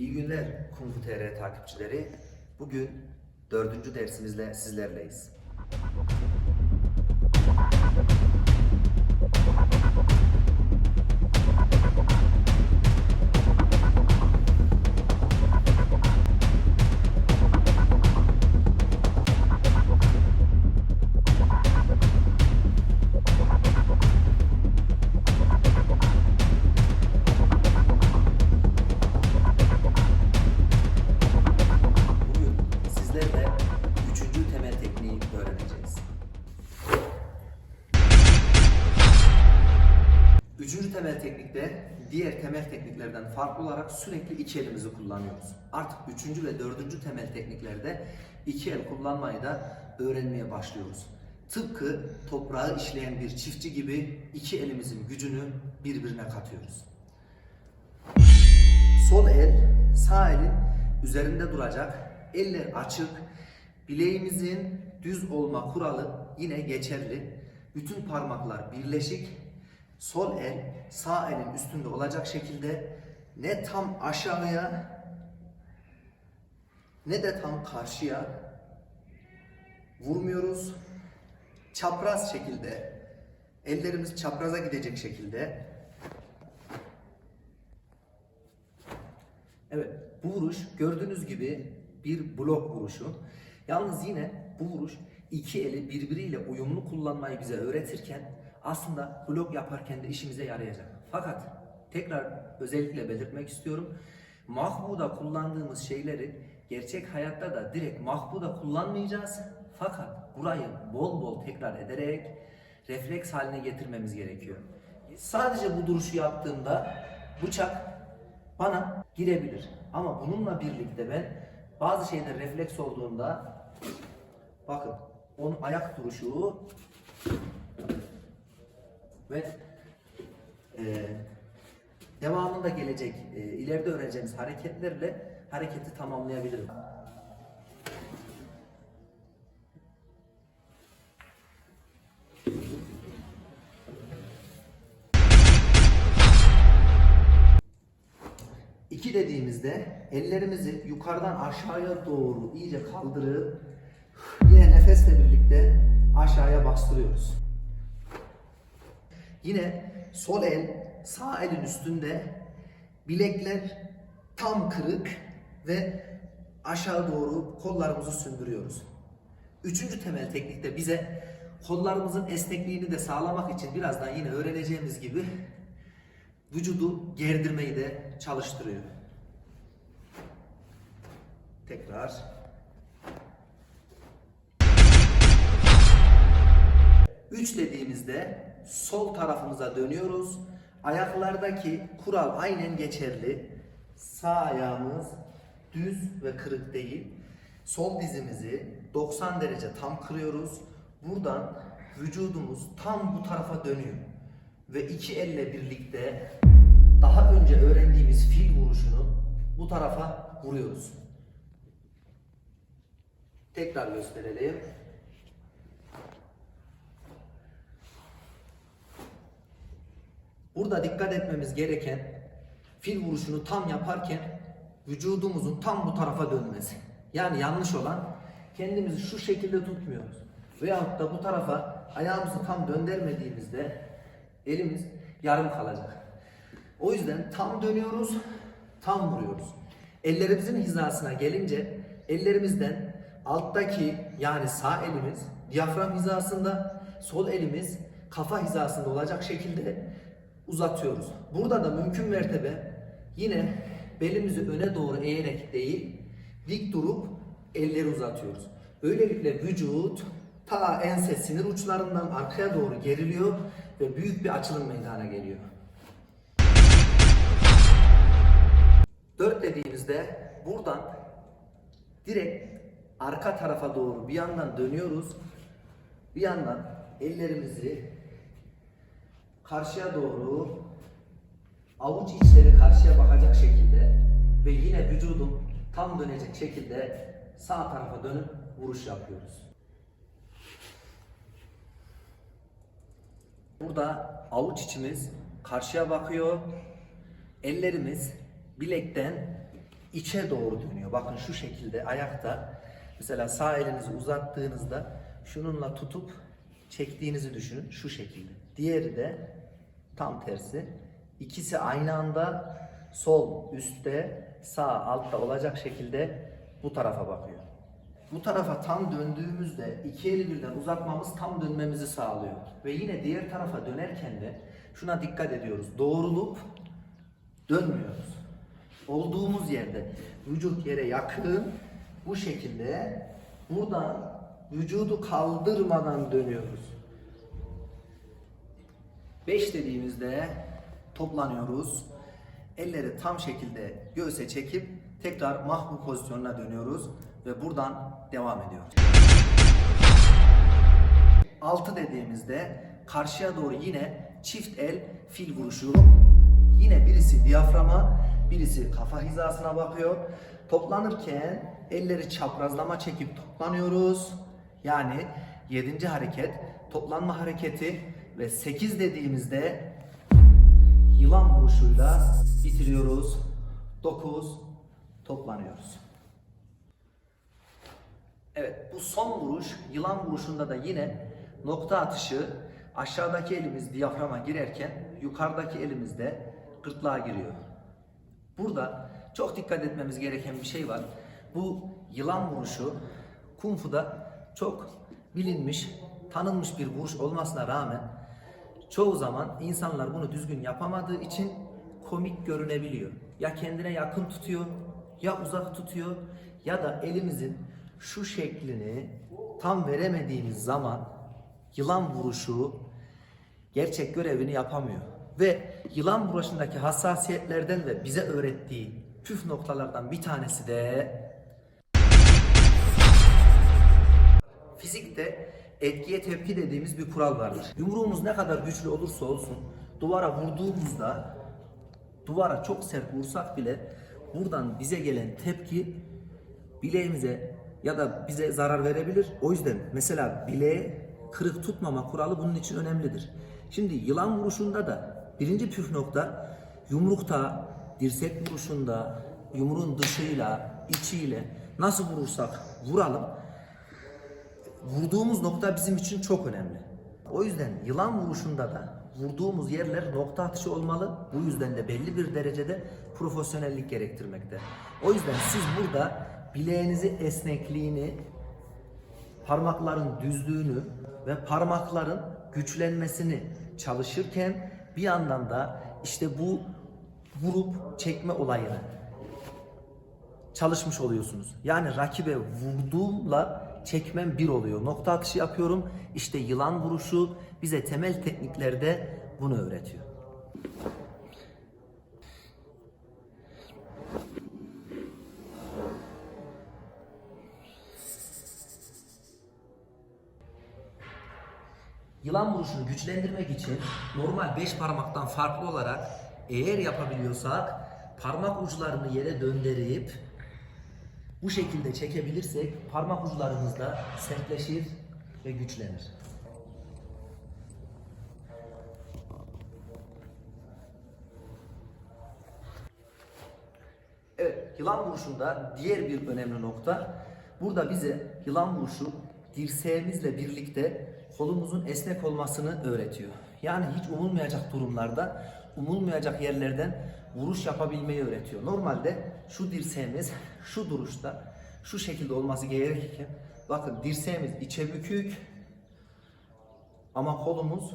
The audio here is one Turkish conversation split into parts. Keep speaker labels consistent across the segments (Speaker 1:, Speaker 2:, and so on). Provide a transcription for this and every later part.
Speaker 1: İyi günler Kung Fu TR takipçileri. Bugün dördüncü dersimizle sizlerleyiz. Üçüncü temel teknikte diğer temel tekniklerden farklı olarak sürekli iki elimizi kullanıyoruz. Artık üçüncü ve dördüncü temel tekniklerde iki el kullanmayı da öğrenmeye başlıyoruz. Tıpkı toprağı işleyen bir çiftçi gibi iki elimizin gücünü birbirine katıyoruz. Sol el sağ elin üzerinde duracak. Eller açık. Bileğimizin düz olma kuralı yine geçerli. Bütün parmaklar birleşik. Sol el sağ elin üstünde olacak şekilde ne tam aşağıya ne de tam karşıya vurmuyoruz. Çapraz şekilde ellerimiz çapraza gidecek şekilde Evet, bu vuruş gördüğünüz gibi bir blok vuruşu. Yalnız yine bu vuruş iki eli birbiriyle uyumlu kullanmayı bize öğretirken aslında blok yaparken de işimize yarayacak. Fakat tekrar özellikle belirtmek istiyorum. Mahbuda kullandığımız şeyleri gerçek hayatta da direkt mahbuda kullanmayacağız. Fakat burayı bol bol tekrar ederek refleks haline getirmemiz gerekiyor. Sadece bu duruşu yaptığımda bıçak bana girebilir. Ama bununla birlikte ben bazı şeyler refleks olduğunda bakın onun ayak duruşu ve e, devamında gelecek e, ileride öğreneceğimiz hareketlerle hareketi tamamlayabilirim. İki dediğimizde ellerimizi yukarıdan aşağıya doğru iyice kaldırıp yine nefesle birlikte aşağıya bastırıyoruz. Yine sol el sağ elin üstünde bilekler tam kırık ve aşağı doğru kollarımızı sündürüyoruz. Üçüncü temel teknikte bize kollarımızın esnekliğini de sağlamak için birazdan yine öğreneceğimiz gibi vücudu gerdirmeyi de çalıştırıyor. Tekrar. Üç dediğimizde sol tarafımıza dönüyoruz. Ayaklardaki kural aynen geçerli. Sağ ayağımız düz ve kırık değil. Sol dizimizi 90 derece tam kırıyoruz. Buradan vücudumuz tam bu tarafa dönüyor. Ve iki elle birlikte daha önce öğrendiğimiz fil vuruşunu bu tarafa vuruyoruz. Tekrar gösterelim. Burada dikkat etmemiz gereken fil vuruşunu tam yaparken vücudumuzun tam bu tarafa dönmesi. Yani yanlış olan kendimizi şu şekilde tutmuyoruz. Veyahut da bu tarafa ayağımızı tam döndürmediğimizde elimiz yarım kalacak. O yüzden tam dönüyoruz, tam vuruyoruz. Ellerimizin hizasına gelince ellerimizden alttaki yani sağ elimiz diyafram hizasında, sol elimiz kafa hizasında olacak şekilde uzatıyoruz. Burada da mümkün mertebe yine belimizi öne doğru eğerek değil, dik durup elleri uzatıyoruz. Böylelikle vücut ta ense sinir uçlarından arkaya doğru geriliyor ve büyük bir açılım meydana geliyor. 4 dediğimizde buradan direkt arka tarafa doğru bir yandan dönüyoruz. Bir yandan ellerimizi karşıya doğru avuç içleri karşıya bakacak şekilde ve yine vücudum tam dönecek şekilde sağ tarafa dönüp vuruş yapıyoruz. Burada avuç içimiz karşıya bakıyor. Ellerimiz bilekten içe doğru dönüyor. Bakın şu şekilde ayakta mesela sağ elinizi uzattığınızda şununla tutup çektiğinizi düşünün şu şekilde. Diğeri de tam tersi. İkisi aynı anda sol üstte, sağ altta olacak şekilde bu tarafa bakıyor. Bu tarafa tam döndüğümüzde iki eli birden uzatmamız tam dönmemizi sağlıyor. Ve yine diğer tarafa dönerken de şuna dikkat ediyoruz. Doğrulup dönmüyoruz. Olduğumuz yerde vücut yere yakın bu şekilde buradan vücudu kaldırmadan dönüyoruz. 5 dediğimizde toplanıyoruz. Elleri tam şekilde göğse çekip tekrar mahmur pozisyonuna dönüyoruz ve buradan devam ediyoruz. 6 dediğimizde karşıya doğru yine çift el fil vuruşu. Yine birisi diyaframa, birisi kafa hizasına bakıyor. Toplanırken elleri çaprazlama çekip toplanıyoruz. Yani 7. hareket toplanma hareketi ve 8 dediğimizde yılan vuruşuyla bitiriyoruz. 9 toplanıyoruz. Evet bu son vuruş yılan vuruşunda da yine nokta atışı aşağıdaki elimiz diyaframa girerken yukarıdaki elimiz de gırtlağa giriyor. Burada çok dikkat etmemiz gereken bir şey var. Bu yılan vuruşu Kung Fu'da çok bilinmiş, tanınmış bir vuruş olmasına rağmen çoğu zaman insanlar bunu düzgün yapamadığı için komik görünebiliyor. Ya kendine yakın tutuyor, ya uzak tutuyor ya da elimizin şu şeklini tam veremediğimiz zaman yılan vuruşu gerçek görevini yapamıyor. Ve yılan vuruşundaki hassasiyetlerden ve bize öğrettiği püf noktalardan bir tanesi de fizikte etkiye tepki dediğimiz bir kural vardır. Yumruğumuz ne kadar güçlü olursa olsun duvara vurduğumuzda duvara çok sert vursak bile buradan bize gelen tepki bileğimize ya da bize zarar verebilir. O yüzden mesela bileğe kırık tutmama kuralı bunun için önemlidir. Şimdi yılan vuruşunda da birinci püf nokta yumrukta, dirsek vuruşunda, yumruğun dışıyla, içiyle nasıl vurursak vuralım vurduğumuz nokta bizim için çok önemli. O yüzden yılan vuruşunda da vurduğumuz yerler nokta atışı olmalı. Bu yüzden de belli bir derecede profesyonellik gerektirmekte. O yüzden siz burada bileğinizi esnekliğini, parmakların düzlüğünü ve parmakların güçlenmesini çalışırken bir yandan da işte bu vurup çekme olayını çalışmış oluyorsunuz. Yani rakibe vurduğumla çekmem bir oluyor. Nokta atışı yapıyorum. İşte yılan vuruşu bize temel tekniklerde bunu öğretiyor. Yılan vuruşunu güçlendirmek için normal 5 parmaktan farklı olarak eğer yapabiliyorsak parmak uçlarını yere döndürüp bu şekilde çekebilirsek parmak uçlarımız da sertleşir ve güçlenir. Evet, yılan vuruşunda diğer bir önemli nokta. Burada bize yılan vuruşu dirseğimizle birlikte kolumuzun esnek olmasını öğretiyor. Yani hiç umulmayacak durumlarda, umulmayacak yerlerden vuruş yapabilmeyi öğretiyor. Normalde şu dirseğimiz şu duruşta, şu şekilde olması gerekirken bakın dirseğimiz içe bükük ama kolumuz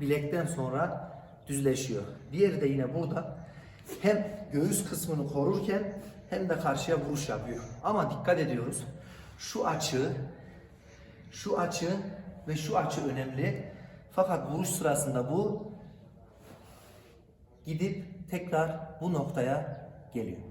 Speaker 1: bilekten sonra düzleşiyor. Diğeri de yine burada hem göğüs kısmını korurken hem de karşıya vuruş yapıyor. Ama dikkat ediyoruz. Şu açı, şu açı ve şu açı önemli. Fakat vuruş sırasında bu gidip tekrar bu noktaya geliyor.